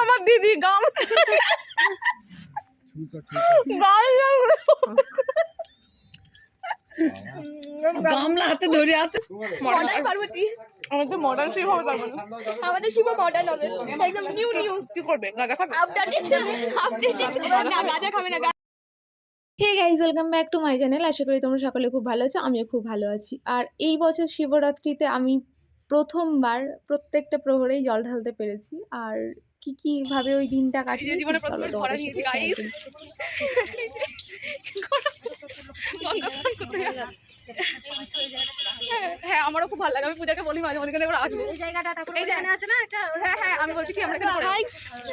আমার দিদি গাম। গামলা হাতে ধরে আছে। মডার্ন পার্বতী। আমাদের মডার্ন শিব হবে তার মানে আমাদের শিব মডার্ন হবে একদম নিউ নিউ কি করবে? গাগা খাবে? আপডেটেড আপডেটেড না গাজা খাবে না hey guys welcome back to my channel আশা করি তোমরা সকলে খুব ভালো আছো আমিও খুব ভালো আছি। আর এই বছর শিবরাত্রিতে আমি প্রথমবার প্রত্যেকটা প্রহরেই জল ঢালতে পেরেছি। আর কি কি ভাবে ওই দিনটা। করি। গেছে। হ্যাঁ, হ্যাঁ আমারও খুব ভালো লাগে। আমি পূজাকে বলি মাঝে মাঝে আসব। এই জায়গাটা তারপর এই যে আছে না? একটা হ্যাঁ হ্যাঁ আমি বলছি কি আমরা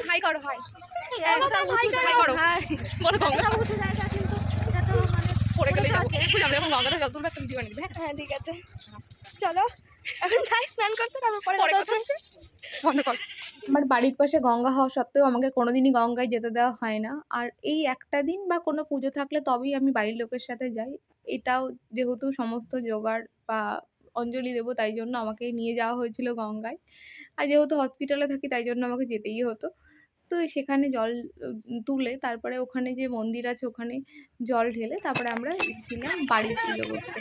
হাই করো হাই হাই হাই বলো গঙ্গা। হ্যাঁ? হ্যাঁ ঠিক আছে। চলো এখন যাই স্নান করতে তারপর পরে পরে কথা কথা হচ্ছে। বন্ধ কর। আমার বাড়ির পাশে গঙ্গা হওয়া সত্ত্বেও আমাকে কোনোদিনই গঙ্গায় যেতে দেওয়া হয় না। আর এই একটা দিন বা কোনো পুজো থাকলে তবেই আমি বাড়ির লোকের সাথে যাই। এটাও যেহেতু সমস্ত জোগাড় বা অঞ্জলি দেবো তাই জন্য আমাকে নিয়ে যাওয়া হয়েছিল গঙ্গায়। আর যেহেতু হসপিটালে থাকি তাই জন্য আমাকে যেতেই হতো। তো সেখানে জল তুলে তারপরে ওখানে যে মন্দির আছে ওখানে জল ঢেলে তারপরে আমরা এসেছিলাম বাড়ি পুজো করতে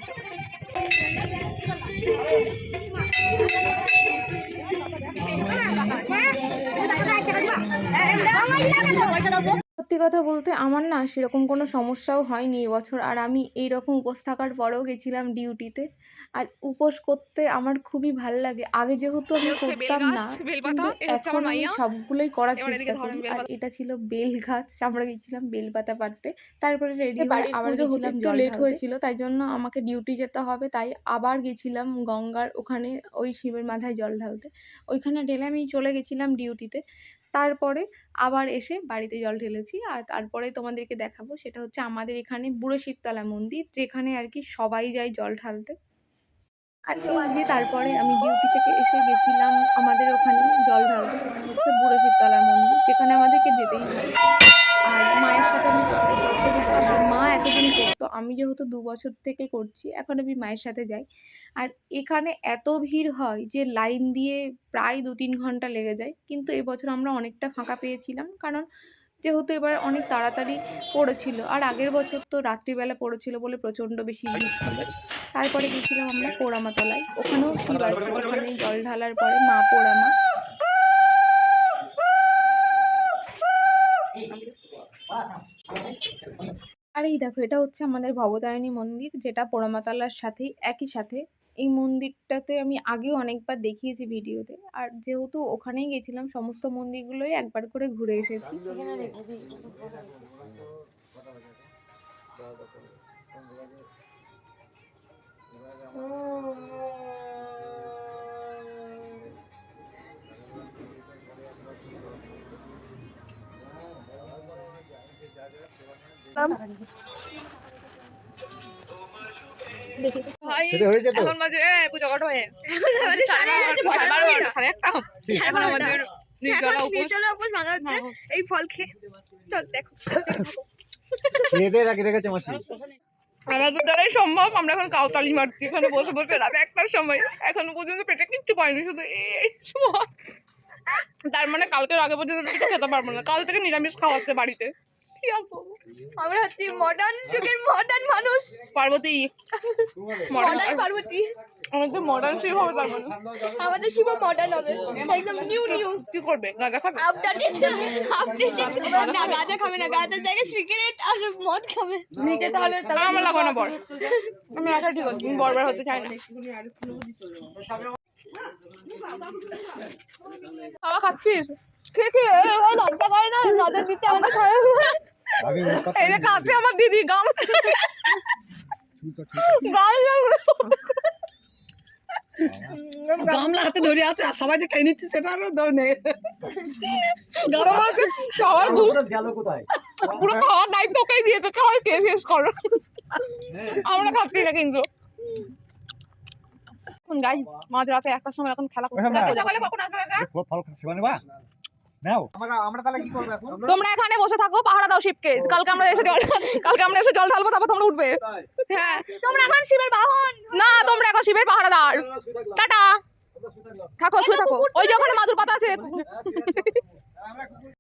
সত্যি কথা বলতে আমার না সেরকম কোনো সমস্যাও হয়নি এবছর। আর আমি এই রকম উপোস থাকার পরেও গেছিলাম ডিউটিতে আর উপোস করতে আমার খুবই ভালো লাগে। আগে যেহেতু আমি করতাম না কিন্তু এখন আমি সবগুলোই করার চেষ্টা করি। আর এটা ছিল বেল গাছ আমরা গেছিলাম বেলপাতা পাড়তে। তারপরে রেডি হয়ে আবার গেছিলাম একটু লেট। হয়েছিল তাই জন্য আমাকে ডিউটি যেতে হবে তাই আবার গেছিলাম গঙ্গার ওখানে ওই শিবের মাথায় জল ঢালতে। ওইখানে ঢেলে আমি চলে গেছিলাম ডিউটিতে তারপরে আবার এসে বাড়িতে জল ঢেলেছি। আর তারপরে তোমাদেরকে দেখাবো সেটা হচ্ছে আমাদের এখানে বুড়ো শিবতলা মন্দির যেখানে আর কি সবাই যায় জল ঢালতে। যে তারপরে আমি ডিউটি থেকে এসে গেছিলাম আমাদের ওখানে জল ঢালতে হচ্ছে বুড়ো শিবতলা মন্দির, যেখানে আমাদেরকে যেতেই হয়। আর মায়ের সাথে আমি প্রত্যেক বছরই যাই। মা এতদিন করতো, আমি যেহেতু দু বছর থেকে করছি, এখন আমি মায়ের সাথে যাই। আর এখানে এত ভিড় হয় যে লাইন দিয়ে প্রায় দু তিন ঘণ্টা লেগে যায়। কিন্তু এবছর আমরা অনেকটা ফাঁকা পেয়েছিলাম, কারণ যেহেতু এবার অনেক তাড়াতাড়ি পড়েছিল। আর আগের বছর তো রাত্রিবেলা পড়েছিল বলে প্রচণ্ড বেশি ভিড় ছিল। তারপরে গেছিলাম আমরা পোড়ামাতলায়। ওখানেও শিব আছে। ওখানে জল ঢালার পরে মা পোড়ামা। আর এই দেখো, এটা হচ্ছে আমাদের ভবতারিণী মন্দির, যেটা পোড়ামাতলার সাথেই, একই সাথে এই মন্দিরটাতে আমি আগেও অনেকবার দেখিয়েছি ভিডিওতে। আর যেহেতু ওখানেই গেছিলাম, সমস্ত মন্দিরগুলোই একবার করে ঘুরে এসেছি। সেটা হয়েছে তো? এখন বাজে এ পূজা কটা হয়ে সাড়ে আটটা, সাড়ে বারোটা। বারোটা, সাড়ে একটা। এখন আমাদের নির্জলা এখন উপোস। নির্জলা উপোস ভাঙা হচ্ছে এই ফল খেয়ে। চল দেখো। খেয়ে রাখি রেখেছে মাসি। আমাদের দ্বারাই সম্ভব আমরা এখন কাউতালি মারছি। এখানে বসে বসে রাত একটার সময়। এখনও পর্যন্ত পেটে কিচ্ছু পাইনি শুধু এই সময়। তার মানে কালকের আগে পর্যন্ত খেতে পারব না। কাল থেকে নিরামিষ খাওয়াচ্ছে বাড়িতে? আমরা হচ্ছে মডার্ন যুগের মডার্ন মানুষ। পার্বতী। মডার্ন পার্বতী। আমাদের মডার্ন শিব হবে তার মানে। আমাদের শিব মডার্ন হবে। একদম নিউ নিউ কি করবে? গাগা খাবে? আপডেটেড আপডেটেড না গাঁজা খাবে না। গাঁজার জায়গায় সিগারেট আর মদ খাবে। নিচে তাহলে আমার লাগবে না বর। আমি আশা ঠিক আছে বরবার হতে চাই না। খাওয়া খাচ্ছিস? খেয়ে খেয়ে লজ্জা করে না? নজর দিতে আমাদের খারাপ কাছে আমার দিদি গাম গাম গামলা হাতে ধরে আছে আর সবাই যে খেয়ে নিচ্ছে সেটা আরও নেই। খাওয়ার পুরো খাওয়ার দায়িত্ব ওকেই দিয়েছে খাওয়াই কে শেষ করো। আমরা খাচ্ছি না কিন্তু। এখন গাইস মাঝ রাতে একটার সময় এখন খেলা করছে কখন আসবে? নাও। আমরা আমরা তাহলে কি করব এখন? তোমরা এখানে বসে থাকো পাহারা দাও শিবকে। কালকে আমরা এসে জল কালকে আমরা এসে জল ঢালবো তারপর তোমরা উঠবে। হ্যাঁ। তোমরা এখন শিবের বাহন। না তোমরা এখন শিবের পাহারা দাও টাটা থাকো। শুয়ে থাকো। ওই যে ওখানে মাদুর পাতা আছে।